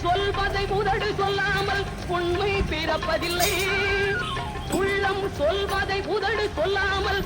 சொல்வதை உதடு சொல்லாமல் உண்மை பிறப்பதில்லை. உள்ளம் சொல்வதை உதடு சொல்லாமல்